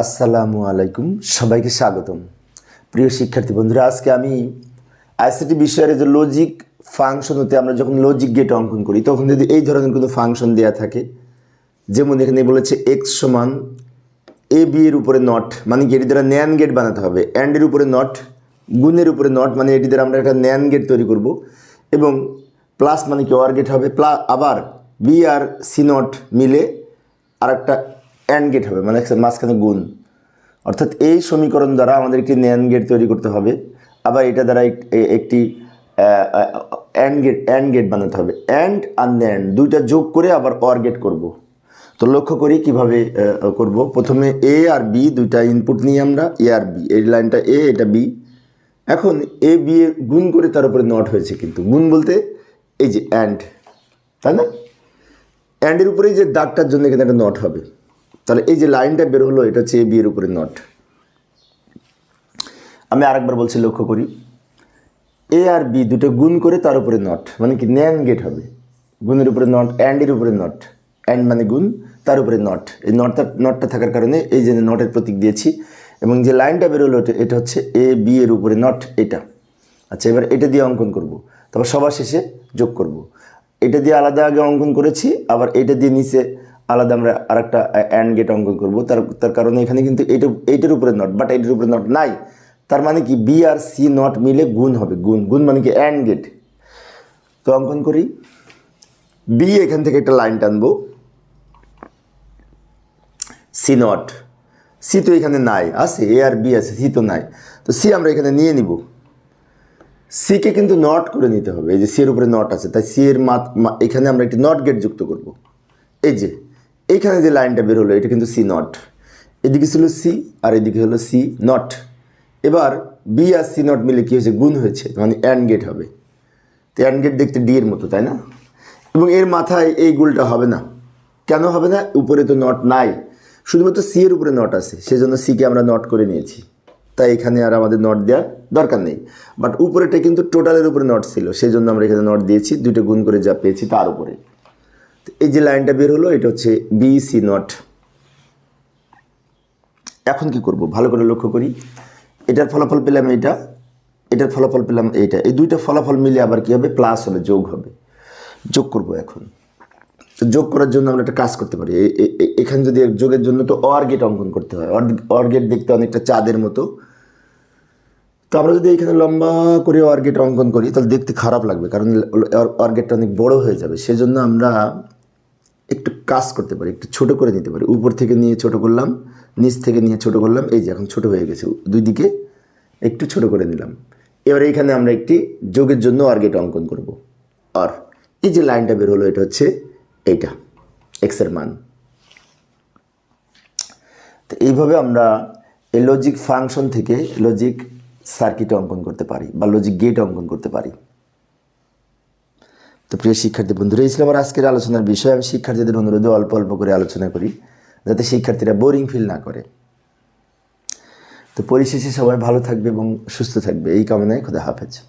আসসালামু আলাইকুম, সবাইকে স্বাগতম। প্রিয় শিক্ষার্থী বন্ধুরা, আজকে আমি আইসিটি বিষয়ের যে লজিক ফাংশন হতে আমরা যখন লজিক গেট অঙ্কন করি, তখন যদি এই ধরনের কোনো ফাংশন দেয়া থাকে, যেমন এখানে বলেছে এক্স সমান এ বি এর উপরে নট মানে কি, এটি দ্বারা ন্যান গেট বানাতে হবে। অ্যান্ডের উপরে নট গুণের উপরে নট মানে এটি দ্বারা আমরা একটা ন্যান গেট তৈরি করব। এবং প্লাস মানে কি ওয়ার গেট হবে প্লা আবার বি আর সি নট মিলে আর একটা অ্যান্ড গেট হবে মানে মাঝখানে গুণ। অর্থাৎ এই সমীকরণ দ্বারা আমাদের একটি ন্যান গেট তৈরি করতে হবে, আবার এটা দ্বারা একটি অ্যান্ড গেট অ্যান্ড গেট বানাতে হবে। অ্যান্ড আর ন্যান্ড দুইটা যোগ করে আবার অর গেট করব। তো লক্ষ্য করি কীভাবে করব। প্রথমে এ আর বি দুইটা ইনপুট নিই আমরা এ আর বি এই লাইনটা এ এটা বি এখন এ বি এ গুণ করে তার উপরে নট হয়েছে কিন্তু। গুণ বলতে এই যে অ্যান্ড তাই না? অ্যান্ডের উপরে যে দাগটার জন্য এখানে একটা নট হবে। তাহলে এই যে লাইনটা বের হলো, এটা হচ্ছে এ বি এর উপরে নট। আমি আরেকবার বলছি, লক্ষ্য করি। এ আর বি দুটো গুণ করে তার উপরে নট মানে কি ন্যান গেট হবে। গুণের উপরে নট অ্যান্ডের উপরে নট। অ্যান্ড মানে গুণ, তার উপরে নট। এই নটটা নটটা থাকার কারণে এই যে নটের প্রতীক দিয়েছি। এবং যে লাইনটা বেরোলো এটা হচ্ছে এ বি এর উপরে নট, এটা। আচ্ছা এবার এটা দিয়ে অঙ্কন করব। তারপর সবার শেষে যোগ করব। এটা দিয়ে আলাদা আগে অঙ্কন করেছি, আবার এটা দিয়ে নিচে আলাদা আমরা আরেকটা অ্যান্ড গেট অঙ্কন করব। তার তার কারণে এখানে কিন্তু এইটা, এইটার উপরে নট বাট এইটার উপরে নট নাই। তার মানে কি? বি আর সি নট মিলে গুণ হবে। গুণ গুণ মানে কি? অ্যান্ড গেট তো অঙ্কন করি। বি এখান থেকে একটা লাইন টানবো। সি নট সি তো এখানে নাই। আছে এ আর বি আছে সি তো নাই। তো সি আমরা এখানে নিয়ে নিব। সিকে কিন্তু নট করে নিতে হবে। এই যে সি এর উপরে নট আছে, তাই সি এর মাত এখানে আমরা একটি নট গেট যুক্ত করব। এই যে এইখানে যে লাইনটা বের হলো, এটা কিন্তু সি নট। এদিকে ছিল সি, আর এদিকে হলো সি নট। এবার বি আর সি নট মিলে কী হয়েছে? গুণ হয়েছে মানে অ্যান্ড গেট হবে। তো অ্যান্ড গেট দেখতে ডি এর মতো, তাই না? এবং এর মাথায় এই গুলটা হবে না। কেন হবে না? উপরে তো নট নাই। শুধুমাত্র সি এর উপরে নট আছে। সেজন্য সিকে আমরা নট করে নিয়েছি। তাই এখানে আর আমাদের নট দেওয়ার দরকার নেই। বাট উপরেটা কিন্তু টোটালের উপরে নট ছিল। সেই জন্য আমরা এখানে নট দিয়েছি। দুটো গুণ করে যা পেয়েছি তার উপরে। এই যে লাইনটা বের হলো, এটা হচ্ছে বি সি নট এখন কি করব? ভালো করে লক্ষ্য করি। এটার ফলাফল পেলাম এইটা এটার ফলাফল পেলাম এইটা এই দুইটা ফলাফল মিলে আবার কি হবে? প্লাস হবে যোগ হবে। যোগ করব এখন। যোগ করার জন্য আমরা একটা কাজ করতে পারি। এখানে যদি যোগের জন্য তো অর গেট অঙ্কন করতে হয়। অর গেট দেখতে অনেকটা চাঁদের মতো। তো আমরা যদি এখানে লম্বা করে অর গেট অঙ্কন করি, তাহলে দেখতে খারাপ লাগবে, কারণ অর গেটটা অনেক বড় হয়ে যাবে। সেজন্য আমরা একটু কাজ করতে পারি, একটু ছোট করে নিতে পারি। উপর থেকে নিয়ে ছোট করলাম, নিচ থেকে নিয়ে ছোট করলাম, এই যে এখন ছোট হয়ে গেছে। দুই দিকে একটু ছোট করে নিলাম। এবার এইখানে আমরা একটি যোগের জন্য অর্গেট অঙ্কন করব। আর এই যে লাইনটা বের হলো, এটা হচ্ছে এইটা এক্সের মান। তো এইভাবে আমরা এই লজিক ফাংশন থেকে লজিক সার্কিট অঙ্কন করতে পারি বা লজিক গেট অঙ্কন করতে পারি। তো প্রিয় শিক্ষার্থী বন্ধুরা, এই ছিল আমার আজকের আলোচনার বিষয়। আমি শিক্ষার্থীদের অনুরোধে অল্প অল্প করে আলোচনা করি, যাতে শিক্ষার্থীরা বোরিং ফিল না করে। তো পরিশেষে সবাই ভালো থাকবে এবং সুস্থ থাকবে। এই কামনায় খোদা হাফেজ।